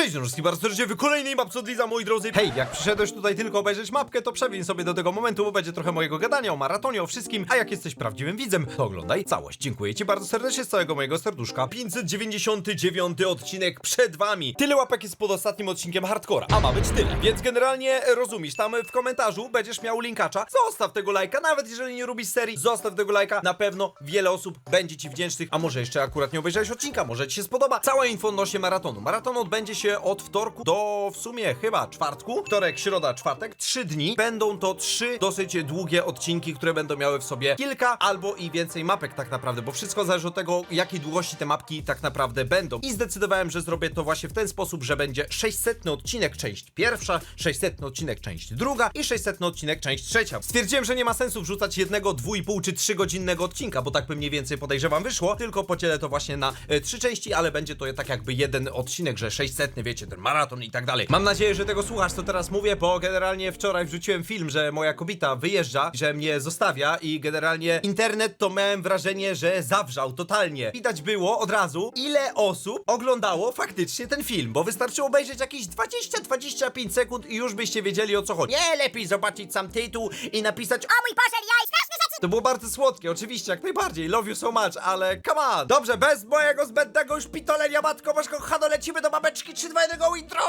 Cześć, wszystkim bardzo serdecznie w kolejnej mapce od Liza, moi drodzy. Hej, jak przyszedłeś tutaj tylko obejrzeć mapkę, to przewiń sobie do tego momentu, bo będzie trochę mojego gadania o maratonie, o wszystkim, a jak jesteś prawdziwym widzem, to oglądaj całość. Dziękuję ci bardzo serdecznie z całego mojego serduszka. 599 odcinek przed wami. Tyle łapek jest pod ostatnim odcinkiem Hardcora, a ma być tyle. Więc generalnie e, rozumiesz, tam w komentarzu będziesz miał linkacza. Zostaw tego lajka, nawet jeżeli nie lubisz serii, zostaw tego lajka. Na pewno wiele osób będzie ci wdzięcznych, a może jeszcze akurat nie obejrzałeś odcinka, może ci się spodoba. Cała info odnośnie maratonu. Maraton odbędzie się od wtorku do w sumie chyba czwartku. Wtorek, środa, czwartek. Trzy dni. Będą to trzy dosyć długie odcinki, które będą miały w sobie kilka albo i więcej mapek tak naprawdę, bo wszystko zależy od tego, jakiej długości te mapki tak naprawdę będą. I zdecydowałem, że zrobię to właśnie w ten sposób, że będzie 600 odcinek, część pierwsza, 600 odcinek, część druga i 600 odcinek, część trzecia. Stwierdziłem, że nie ma sensu wrzucać jednego, dwójpół czy trzy godzinnego odcinka, bo tak by mniej więcej podejrzewam wyszło, tylko podzielę to właśnie na e, trzy części, ale będzie to tak jakby jeden odcinek, że 600, wiecie, ten maraton i tak dalej. Mam nadzieję, że tego słuchasz, co teraz mówię, bo generalnie wczoraj wrzuciłem film, że moja kobieta wyjeżdża, że mnie zostawia i generalnie internet to miałem wrażenie, że zawrzał totalnie. Widać było od razu, ile osób oglądało faktycznie ten film, bo wystarczyło obejrzeć jakieś 20-25 sekund i już byście wiedzieli o co chodzi. Nie lepiej zobaczyć sam tytuł i napisać O mój Boże, straszne rzeczy! To było bardzo słodkie, oczywiście, jak najbardziej. Love you so much, ale come on. Dobrze, bez mojego zbędnego już pitolenia, matko, masz kochano, lecimy do babeczki 3, 2, 1, go intro!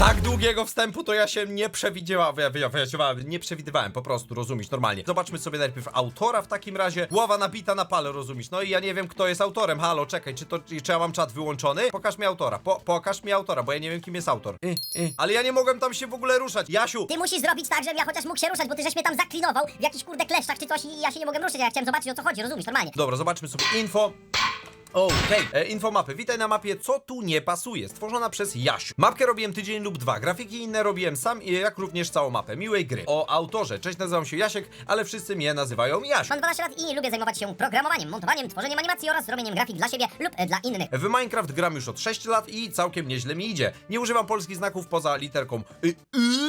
Tak długiego wstępu to ja się nie przewidziałem, ja, ja, ja, nie przewidywałem, po prostu, rozumiesz, normalnie. Zobaczmy sobie najpierw autora w takim razie. Głowa nabita na pale, rozumiesz. No i ja nie wiem, kto jest autorem. Halo, czekaj, czy to, czy ja mam czat wyłączony? Pokaż mi autora, po, pokaż mi autora, bo ja nie wiem, kim jest autor. Y, y. Ale ja nie mogłem tam się w ogóle ruszać. Jasiu, Ty musisz zrobić tak, żebym ja chociaż mógł się ruszać, bo ty żeś mnie tam zaklinował w jakichś kurde kleszczach czy coś i ja się nie mogłem ruszyć, a ja chciałem zobaczyć o co chodzi, rozumiesz, normalnie. Dobra, zobaczmy sobie info. Okej, e, infomapy. Witaj na mapie Co tu nie pasuje, stworzona przez Jasiu. Mapkę robiłem tydzień lub dwa, grafiki inne robiłem sam, i jak również całą mapę. Miłej gry. O autorze, cześć, nazywam się Jasiek, ale wszyscy mnie nazywają Jasiu. Mam 12 lat i lubię zajmować się programowaniem, montowaniem, tworzeniem animacji oraz robieniem grafik dla siebie lub e, dla innych. W Minecraft gram już od 6 lat i całkiem nieźle mi idzie. Nie używam polskich znaków poza literką y, y,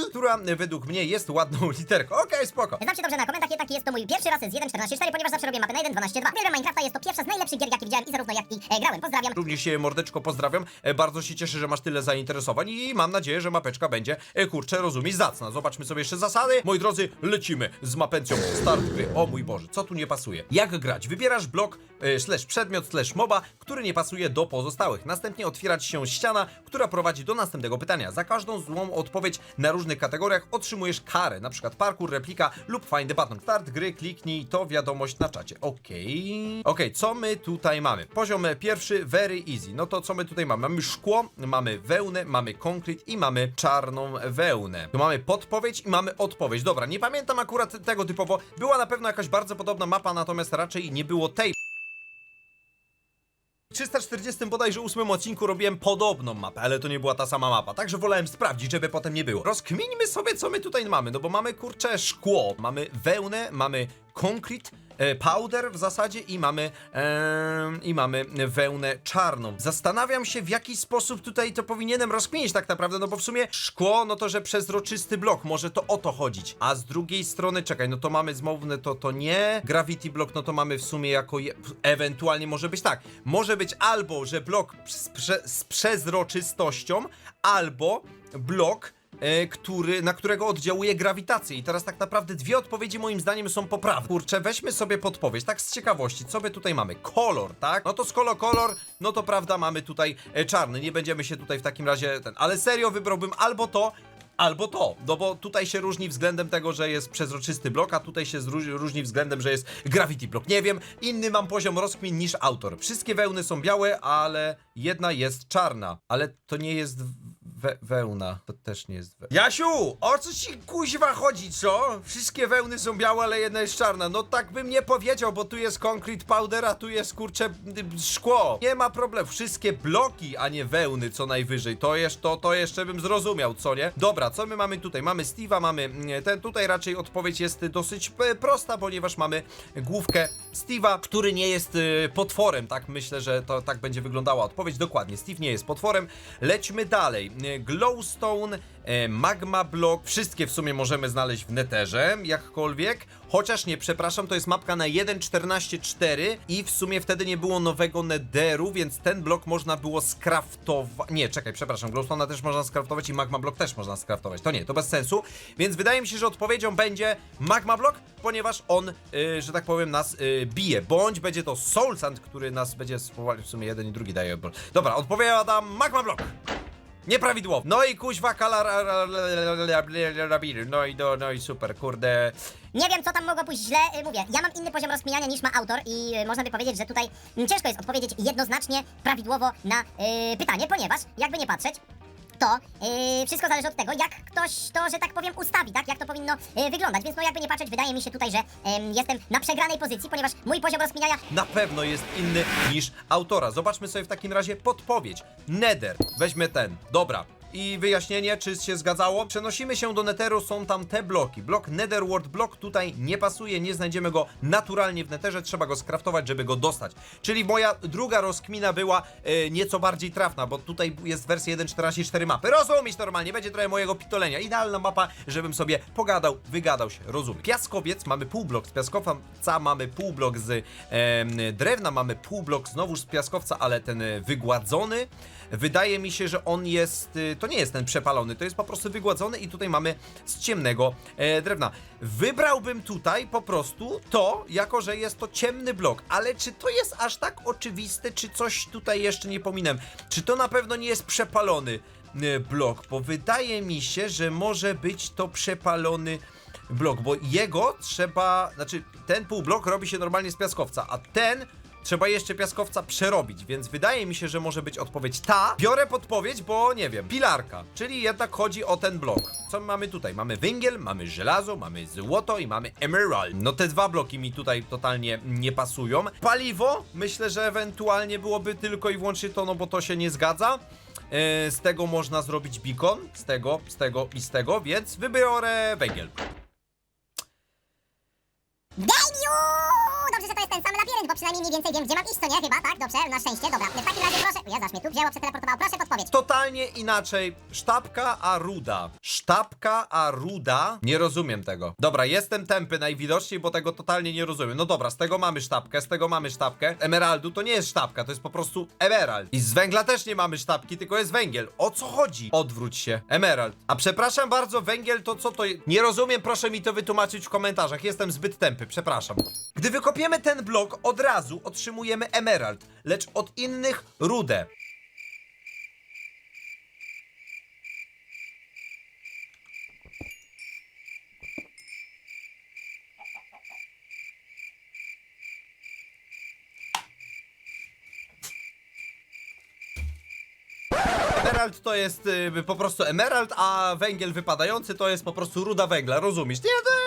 która e, według mnie jest ładną literką. Okej, spoko. Znam się dobrze na komendach, jednak jest to mój pierwszy raz z 1.14.4, ponieważ zawsze robię mapę na 1.12.2. Uwielbiam Minecrafta, jest to pierwsza z najlepszych gier, jakie widziałem i zarówno jak i e, grałem. Pozdrawiam. Również się mordeczko pozdrawiam. E, Bardzo się cieszę, że masz tyle zainteresowań i mam nadzieję, że mapeczka będzie, e, kurczę, rozumieć, zacna. Zobaczmy sobie jeszcze zasady. Moi drodzy, lecimy z mapencją start gry. O mój Boże, co tu nie pasuje? Jak grać? Wybierasz blok slash przedmiot slash moba, który nie pasuje do pozostałych. Następnie otwiera ci się ściana, która prowadzi do następnego pytania. Za każdą złą odpowiedź na różnych kategoriach otrzymujesz karę, na przykład parkour, replika lub find the button. Start gry, kliknij to wiadomość na czacie. Okej. Okej, co my tutaj mamy? Poziom pierwszy, very easy. No to co my tutaj mamy? Mamy szkło, mamy wełnę, mamy konkret i mamy czarną wełnę. Tu mamy podpowiedź i mamy odpowiedź. Dobra, nie pamiętam akurat tego typowo. Była na pewno jakaś bardzo podobna mapa, natomiast raczej nie było tej. W 340 bodajże ósmym odcinku robiłem podobną mapę, ale to nie była ta sama mapa, także wolałem sprawdzić, żeby potem nie było. Rozkminimy sobie, co my tutaj mamy, no bo mamy kurcze szkło, mamy wełnę, mamy konkret, powder w zasadzie i mamy em, i mamy wełnę czarną. Zastanawiam się, w jaki sposób tutaj to powinienem rozkminić tak naprawdę, no bo w sumie szkło, no to że przezroczysty blok, może to o to chodzić. A z drugiej strony, czekaj, no to mamy zmowne, to to nie. Gravity block, no to mamy w sumie jako, je, ewentualnie może być tak, może być albo, że blok z, prze, z przezroczystością, albo blok e, który, na którego oddziałuje grawitacja. I teraz tak naprawdę dwie odpowiedzi moim zdaniem są poprawne. Kurczę, weźmy sobie podpowiedź, tak z ciekawości, co my tutaj mamy? Kolor, tak? No to skoro kolor, no to prawda, mamy tutaj e, czarny. Nie będziemy się tutaj w takim razie ten. Ale serio wybrałbym albo to, Albo to, no bo tutaj się różni względem tego, że jest przezroczysty blok, a tutaj się różni względem, że jest gravity block. Nie wiem, inny mam poziom rozkmin niż autor. Wszystkie wełny są białe, ale jedna jest czarna. Ale to nie jest we wełna, to też nie jest we... Jasiu, o co ci kuźwa chodzi, co? Wszystkie wełny są białe, ale jedna jest czarna. No tak bym nie powiedział, bo tu jest concrete powder, a tu jest kurcze szkło. Nie ma problemu. Wszystkie bloki, a nie wełny co najwyżej. To, jest, to, to jeszcze bym zrozumiał, co nie? Dobra, co my mamy tutaj? Mamy Steve'a, mamy mm, ten tutaj raczej odpowiedź jest dosyć e, prosta, ponieważ mamy główkę Steve'a, który nie jest e, potworem, tak? Myślę, że to tak będzie wyglądała odpowiedź. Dokładnie, Steve nie jest potworem. Lećmy dalej. E, glowstone, e, magma block, wszystkie w sumie możemy znaleźć w neterze, jakkolwiek. Chociaż nie, przepraszam, to jest mapka na 1.14.4 i w sumie wtedy nie było nowego nederu, więc ten blok można było skraftować. Nie, czekaj, przepraszam, glowstone'a też można skraftować i magma block też można skraftować. To nie, to bez sensu. Więc wydaje mi się, że odpowiedzią będzie magma block, ponieważ on, y, że tak powiem, nas y, bije. Bądź będzie to soul sand, który nas będzie spowalniał. W sumie jeden i drugi daje. Dobra, odpowiadam magma block. Nieprawidłowo. No i kuźwa kala... No i, do, no i super, kurde. Nie wiem, co tam mogło pójść źle. Y, Mówię, ja mam inny poziom rozkminiania niż ma autor i y, można by powiedzieć, że tutaj mm, ciężko jest odpowiedzieć jednoznacznie, prawidłowo na y, pytanie, ponieważ, jakby nie patrzeć, to y, wszystko zależy od tego, jak ktoś to, że tak powiem, ustawi, tak? Jak to powinno y, wyglądać. Więc no jakby nie patrzeć, wydaje mi się tutaj, że em, jestem na przegranej pozycji, ponieważ mój poziom rozkminiania na pewno jest inny niż autora. Zobaczmy sobie w takim razie podpowiedź. Nether. Weźmy ten. Dobra. I wyjaśnienie, czy się zgadzało? Przenosimy się do Netheru, są tam te bloki. Blok Netherworld Block tutaj nie pasuje, nie znajdziemy go naturalnie w Netherze, trzeba go skraftować, żeby go dostać. Czyli moja druga rozkmina była e, nieco bardziej trafna, bo tutaj jest wersja 1.14.4 mapy. Rozumieć normalnie, będzie trochę mojego pitolenia. Idealna mapa, żebym sobie pogadał, wygadał się, rozumiem. Piaskowiec, mamy półblok z piaskowca, mamy półblok z em, drewna, mamy półblok znowuż z piaskowca, ale ten e, wygładzony. Wydaje mi się, że on jest. y, To nie jest ten przepalony, to jest po prostu wygładzony i tutaj mamy z ciemnego e, drewna. Wybrałbym tutaj po prostu to, jako że jest to ciemny blok, ale czy to jest aż tak oczywiste, czy coś tutaj jeszcze nie pominę? Czy to na pewno nie jest przepalony y, blok? Bo wydaje mi się, że może być to przepalony blok, bo jego trzeba, znaczy ten półblok robi się normalnie z piaskowca, a ten trzeba jeszcze piaskowca przerobić, więc wydaje mi się, że może być odpowiedź ta. Biorę podpowiedź, bo nie wiem, pilarka, czyli jednak chodzi o ten blok. Co my mamy tutaj? Mamy węgiel, mamy żelazo, mamy złoto i mamy emerald. No te dwa bloki mi tutaj totalnie nie pasują. Paliwo, myślę, że ewentualnie byłoby tylko i wyłącznie to, no bo to się nie zgadza. E, Z tego można zrobić beacon, z tego, z tego i z tego, więc wybiorę węgiel. Geniu! Labirynt, bo przynajmniej mniej więcej wiem, gdzie mam iść, to nie? Chyba, tak? Dobrze, na szczęście, dobra. W takim razie proszę... Ja zaś mnie tu wzięło, przeteleportowało. Proszę podpowiedź. Totalnie inaczej. Sztabka a ruda. Sztabka a ruda. Nie rozumiem tego. Dobra, jestem tępy najwidoczniej, bo tego totalnie nie rozumiem. No dobra, z tego mamy sztabkę, z tego mamy sztabkę. Emeraldu to nie jest sztabka, to jest po prostu emerald. I z węgla też nie mamy sztabki, tylko jest węgiel. O co chodzi? Odwróć się. Emerald. A przepraszam bardzo, węgiel to co to Nie rozumiem, proszę mi to wytłumaczyć w komentarzach. Jestem zbyt tępy, przepraszam. Gdy wykopiemy ten blok, od razu otrzymujemy emerald, lecz od innych rudę. Emerald to jest y, po prostu emerald, a węgiel wypadający to jest po prostu ruda węgla, rozumiesz? Nie, to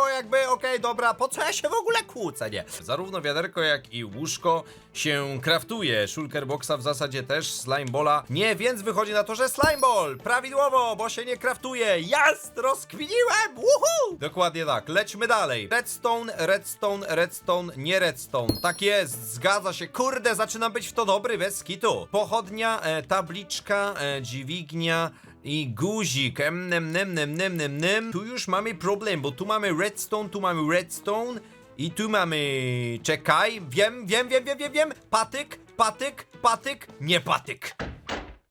spoko, jakby okej, dobra, po co ja się w ogóle kłócę, nie? Zarówno wiaderko, jak i łóżko się kraftuje. Shulkerboxa w zasadzie też, Slimebola nie, więc wychodzi na to, że Slimeball, prawidłowo, bo się nie kraftuje. Jest, rozkwiniłem, woohoo! Dokładnie tak, lećmy dalej. Redstone, redstone, redstone, nie redstone. Tak jest, zgadza się, kurde, zaczynam być w to dobry, bez skitu. Pochodnia, e, tabliczka, e, dźwignia, i guzik, em, nem, nem, nem, nem, nem, nem. Tu już mamy problem, bo tu mamy redstone, tu mamy redstone i tu mamy... Czekaj, wiem, wiem, wiem, wiem, wiem, wiem. Patyk, patyk, patyk, nie patyk.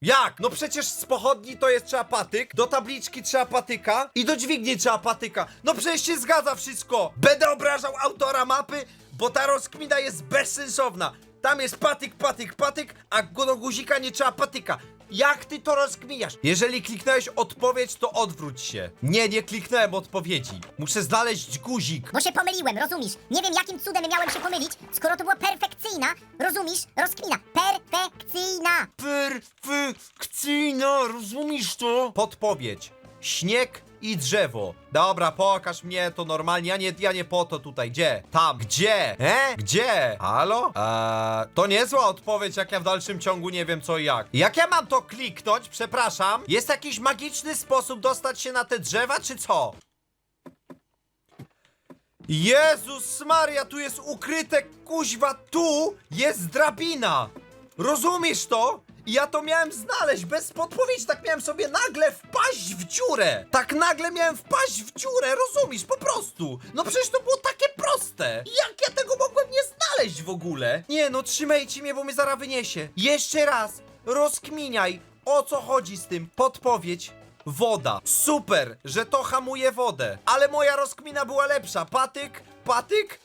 Jak? No przecież z pochodni to jest trzeba patyk, do tabliczki trzeba patyka i do dźwigni trzeba patyka. No przecież się zgadza wszystko. Będę obrażał autora mapy, bo ta rozkmina jest bezsensowna. Tam jest patyk, patyk, patyk, a do guzika nie trzeba patyka. Jak ty to rozkminiasz? Jeżeli kliknąłeś odpowiedź, to odwróć się. Nie, nie kliknąłem odpowiedzi. Muszę znaleźć guzik. Bo się pomyliłem, rozumiesz? Nie wiem, jakim cudem miałem się pomylić, skoro to była perfekcyjna, rozumiesz? Rozkmina. Perfekcyjna. Perfekcyjna, rozumiesz to? Podpowiedź. Śnieg i drzewo. Dobra, pokaż mnie to normalnie. Ja nie, ja nie po to tutaj. Gdzie? Tam. Gdzie? E? Gdzie? Halo? Eee, to niezła odpowiedź, jak ja w dalszym ciągu nie wiem co i jak. Jak ja mam to kliknąć? Przepraszam. Jest jakiś magiczny sposób dostać się na te drzewa, czy co? Jezus Maria, tu jest ukryte, kuźwa, tu jest drabina. Rozumiesz to? Ja to miałem znaleźć bez podpowiedzi, tak miałem sobie nagle wpaść w dziurę. Tak nagle miałem wpaść w dziurę, rozumiesz, po prostu. No przecież to było takie proste. Jak ja tego mogłem nie znaleźć w ogóle? Nie no, trzymajcie mnie, bo mnie zaraz wyniesie. Jeszcze raz, rozkminiaj, o co chodzi z tym. Podpowiedź. Woda. Super, że to hamuje wodę. Ale moja rozkmina była lepsza. Patyk, patyk,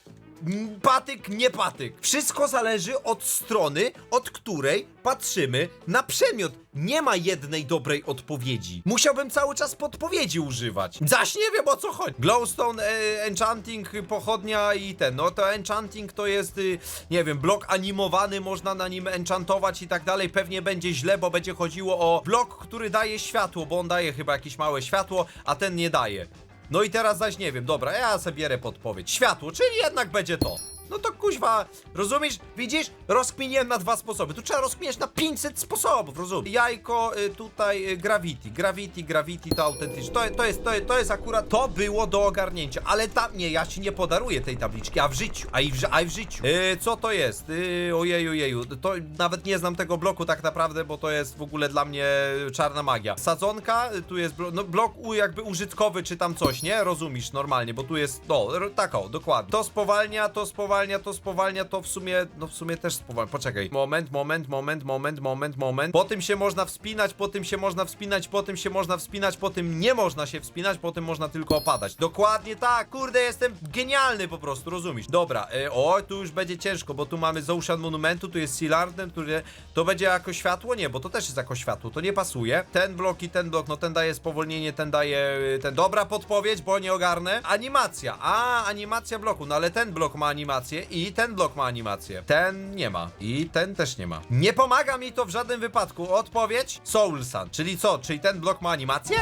Patyk, nie patyk. Wszystko zależy od strony, od której patrzymy na przedmiot. Nie ma jednej dobrej odpowiedzi. Musiałbym cały czas podpowiedzi używać. Zaś nie wiem o co chodzi. Glowstone, e, enchanting, pochodnia i ten. No to enchanting to jest, y, nie wiem, blok animowany, można na nim enchantować i tak dalej. Pewnie będzie źle, bo będzie chodziło o blok, który daje światło, bo on daje chyba jakieś małe światło, a ten nie daje. No i teraz zaś nie wiem, dobra, ja sobie bierę podpowiedź. Światło, czyli jednak będzie to. No to kuźwa, rozumiesz? Widzisz? Rozkminiłem na dwa sposoby. Tu trzeba rozkminiać na 500 sposobów, rozumiesz? Jajko, y, tutaj y, gravity. Gravity, gravity to autentyczne. To, to, jest, to, to jest akurat, to było do ogarnięcia. Ale tam, nie, ja ci nie podaruję tej tabliczki, a w życiu, a i w, a i w życiu. Y, co to jest? Y, ojeju, ojeju, to nawet nie znam tego bloku tak naprawdę, bo to jest w ogóle dla mnie czarna magia. Sadzonka, y, tu jest blo, no, blok u, jakby użytkowy, czy tam coś, nie? Rozumiesz, normalnie, bo tu jest, no, tak o, dokładnie. To spowalnia, to spowalnia, to spowalnia, to w sumie, no w sumie też spowalnia. Poczekaj, moment, moment, moment, moment, moment, moment. Po tym się można wspinać, po tym się można wspinać, po tym się można wspinać, po tym nie można się wspinać, po tym można tylko opadać. Dokładnie tak, kurde, jestem genialny po prostu, rozumiesz? Dobra, y, o, tu już będzie ciężko, bo tu mamy z Ocean Monumentu, tu jest Sea Garden, który, to będzie jako światło? Nie, bo to też jest jako światło, to nie pasuje. Ten blok i ten blok, no ten daje spowolnienie, ten daje, ten, dobra podpowiedź, bo nie ogarnę. Animacja, a, animacja bloku, no ale ten blok ma animację i ten blok ma animację. Ten nie ma i ten też nie ma. Nie pomaga mi to w żadnym wypadku. Odpowiedź? Soul Sun, czyli co, czyli ten blok ma animację?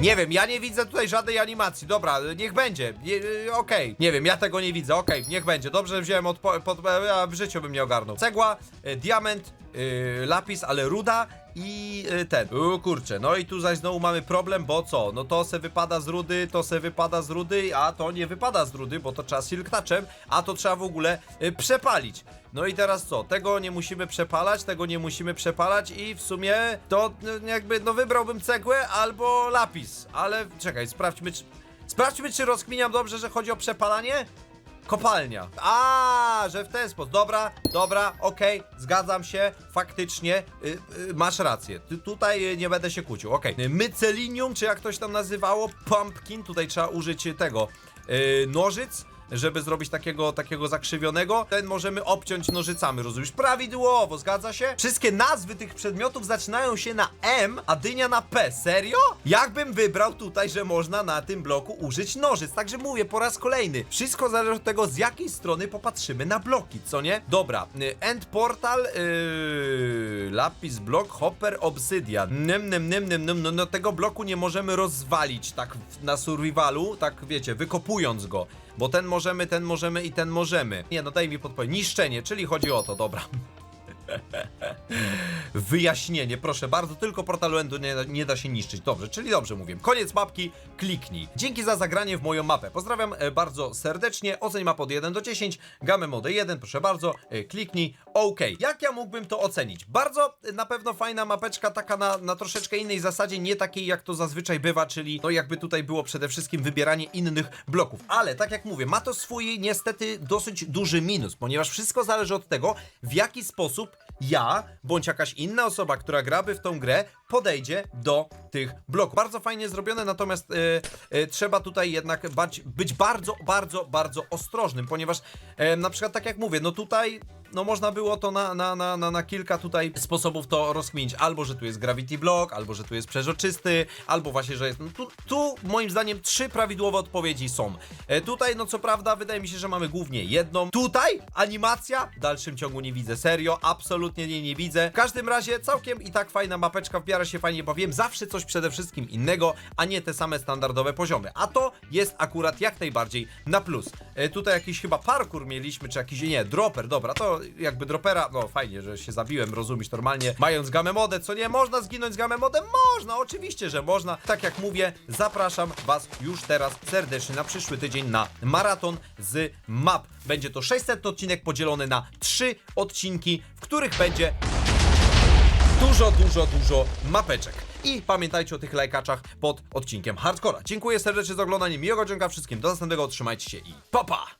Nie wiem, ja nie widzę tutaj żadnej animacji. Dobra, niech będzie. Nie, y, Okej. Nie wiem, ja tego nie widzę. Okej, niech będzie. Dobrze, wziąłem odpo- pod, a w życiu bym nie ogarnął. Cegła, y, diament, y, lapis, ale ruda i y, ten. O kurczę, no i tu zaś znowu mamy problem, bo co? No to se wypada z rudy, to se wypada z rudy, a to nie wypada z rudy, bo to trzeba silk touchem, a to trzeba w ogóle y, przepalić. No i teraz co? Tego nie musimy przepalać, tego nie musimy przepalać i w sumie to no, jakby, no wybrałbym cegłę albo lapis, ale czekaj, sprawdźmy czy... Sprawdźmy, czy rozkminiam dobrze, że chodzi o przepalanie? Kopalnia. A, że w ten sposób. Dobra, dobra, okej, zgadzam się, faktycznie, y, y, masz rację. Ty, tutaj nie będę się kłócił, okej. Mycelinium, czy jak ktoś tam nazywało, pumpkin, tutaj trzeba użyć tego, y, nożyc, żeby zrobić takiego, takiego zakrzywionego, ten możemy obciąć nożycami, rozumiesz? Prawidłowo, zgadza się? Wszystkie nazwy tych przedmiotów zaczynają się na M, a dynia na P. Serio? Jakbym wybrał tutaj, że można na tym bloku użyć nożyc. Także mówię po raz kolejny. Wszystko zależy od tego, z jakiej strony popatrzymy na bloki, co nie? Dobra, y, End Portal, yy, Lapis Block, Hopper, Obsydian. Nym, nym, nym, nym, nym. No, no tego bloku nie możemy rozwalić tak na survivalu, tak wiecie, wykopując go. Bo ten możemy, ten możemy i ten możemy. Nie, no daj mi podpowiedź. Niszczenie, czyli chodzi o to, dobra. Wyjaśnienie, proszę bardzo, tylko portalu Endu nie, nie da się niszczyć. Dobrze, czyli dobrze mówię. Koniec mapki, kliknij. Dzięki za zagranie w moją mapę. Pozdrawiam e, bardzo serdecznie. Oceń mapę od 1 do 10. Gamę mode 1, proszę bardzo, e, kliknij. OK. Jak ja mógłbym to ocenić? Bardzo e, na pewno fajna mapeczka, taka na, na troszeczkę innej zasadzie, nie takiej jak to zazwyczaj bywa, czyli no jakby tutaj było przede wszystkim wybieranie innych bloków. Ale tak jak mówię, ma to swój niestety dosyć duży minus, ponieważ wszystko zależy od tego, w jaki sposób ja, bądź jakaś inna osoba, która graby w tą grę, podejdzie do tych bloków. Bardzo fajnie zrobione, natomiast e, e, trzeba tutaj jednak bać, być bardzo, bardzo, bardzo ostrożnym, ponieważ e, na przykład tak jak mówię, no tutaj no można było to na, na, na, na, na kilka tutaj sposobów to rozkminić. Albo, że tu jest Gravity Block, albo, że tu jest przeżoczysty, albo właśnie, że jest... No tu, tu moim zdaniem trzy prawidłowe odpowiedzi są. E, tutaj, no co prawda, wydaje mi się, że mamy głównie jedną. Tutaj animacja, w dalszym ciągu nie widzę, serio, absolutnie nie, nie widzę. W każdym razie całkiem i tak fajna mapeczka w miarę się fajnie bawiłem. Zawsze coś przede wszystkim innego, a nie te same standardowe poziomy. A to jest akurat jak najbardziej na plus. E, tutaj jakiś chyba parkour mieliśmy, czy jakiś, nie, dropper, dobra, to jakby dropera, no fajnie, że się zabiłem, rozumiesz, normalnie, mając gamę modę, co nie, można zginąć z gamę modem? Można, oczywiście, że można. Tak jak mówię, zapraszam was już teraz serdecznie na przyszły tydzień na maraton z map. Będzie to 600 odcinek podzielony na 3 odcinki, w których będzie dużo, dużo, dużo mapeczek. I pamiętajcie o tych lajkaczach pod odcinkiem Hardcora. Dziękuję serdecznie za oglądanie, miłego dziękuję wszystkim, do następnego, trzymajcie się i pa pa!